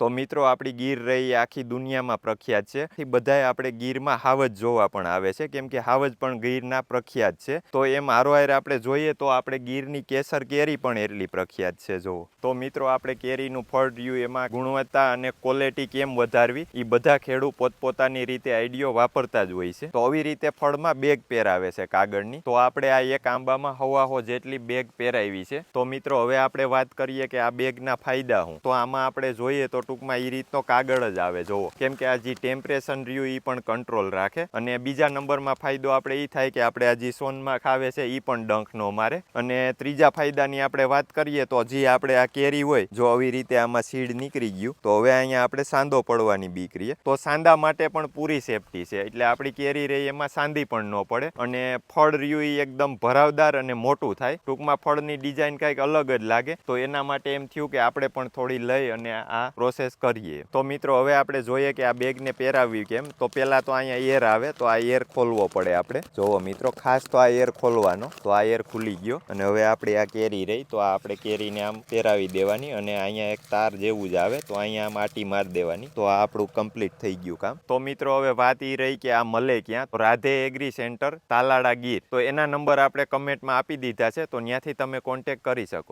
તો મિત્રો, આપણી ગીર રહી આખી દુનિયામાં પ્રખ્યાત છે. એ બધાએ આપણે ગીરમાં હાવજ જોવા પણ આવે છે, કેમ કે હાવજ પણ ગીરના પ્રખ્યાત છે. તો એમ હારોહાર આપણે જોઈએ તો આપણે ગીરની કેસર કેરી પણ એટલી પ્રખ્યાત છે જો તો મિત્રો, આપણે કેરીનું ફળ રહ્યું એમાં ગુણવત્તા અને ક્વોલિટી કેમ વધારવી એ બધા ખેડૂત પોતપોતાની રીતે આઈડિયો વાપરતા જ હોય છે. તો આવી રીતે ફળમાં બેગ પહેરાવે છે કાગળની. તો આપણે આ એક આંબામાં હવાહો જેટલી બેગ પહેરાવી છે. તો મિત્રો, હવે આપણે વાત કરીએ કે આ બેગના ફાયદા હું તો આમાં આપણે જોઈએ તો ટૂંકમાં એ રીતનો કાગળ જ આવે જોવો કેમ કે આ જે ટેમ્પરેચર રહ્યું એ પણ કંટ્રોલ રાખે. અને બીજા નંબરમાં ફાયદો આપણે એ થાય કે આપણે આ જે સોનમાં ખાવે છે એ પણ ડંખ ન મારે. અને ત્રીજા ફાયદાની આપણે વાત કરીએ તો જે આપણે આ કેરી હોય, જો આવી રીતે આમાં સીડ નીકળી ગયું, તો હવે અહીંયા આપણે સાંદો પડવાની બીક રહીએ. તો સાંદા માટે પણ પૂરી સેફટી છે. એટલે આપણી કેરી રહી એમાં સાંદી પણ ન પડે. અને ફળ રહ્યું એ એકદમ ભરાવદાર અને મોટું થાય. ટૂંકમાં ફળની ડિઝાઇન કંઈક અલગ જ લાગે. તો એના માટે એમ થયું કે આપણે પણ થોડી લઈ અને આ પ્રોસેસ કરીએ. તો મિત્રો, હવે આપણે જોઈએ કે આ બેગને પહેરાવવી કેમ? તો પહેલાં તો અહીંયા એર આવે, તો આ એર ખોલવો પડે આપણે. જોવો મિત્રો, ખાસ તો આ એર ખોલવાનો. તો આ એર ખુલી ગયો. અને હવે આપણે આ કેરી રહી, તો આ આપણે કેરીને આમ પહેરાવી દેવાની. અને અહીંયા એક તાર જેવું જ આવે, તો અહીંયા આમ આટી મારી દેવાની. તો આ આપણું કમ્પ્લીટ થઈ ગયું કામ. તો મિત્રો, હવે વાત એ રહી કે આ મળે ક્યાં? તો રાધે એગ્રી સેન્ટર તાલાડા ગીર. તો એના નંબર આપણે કમેન્ટમાં આપી દીધા છે, તો ત્યાંથી તમે કોન્ટેક કરી શકો.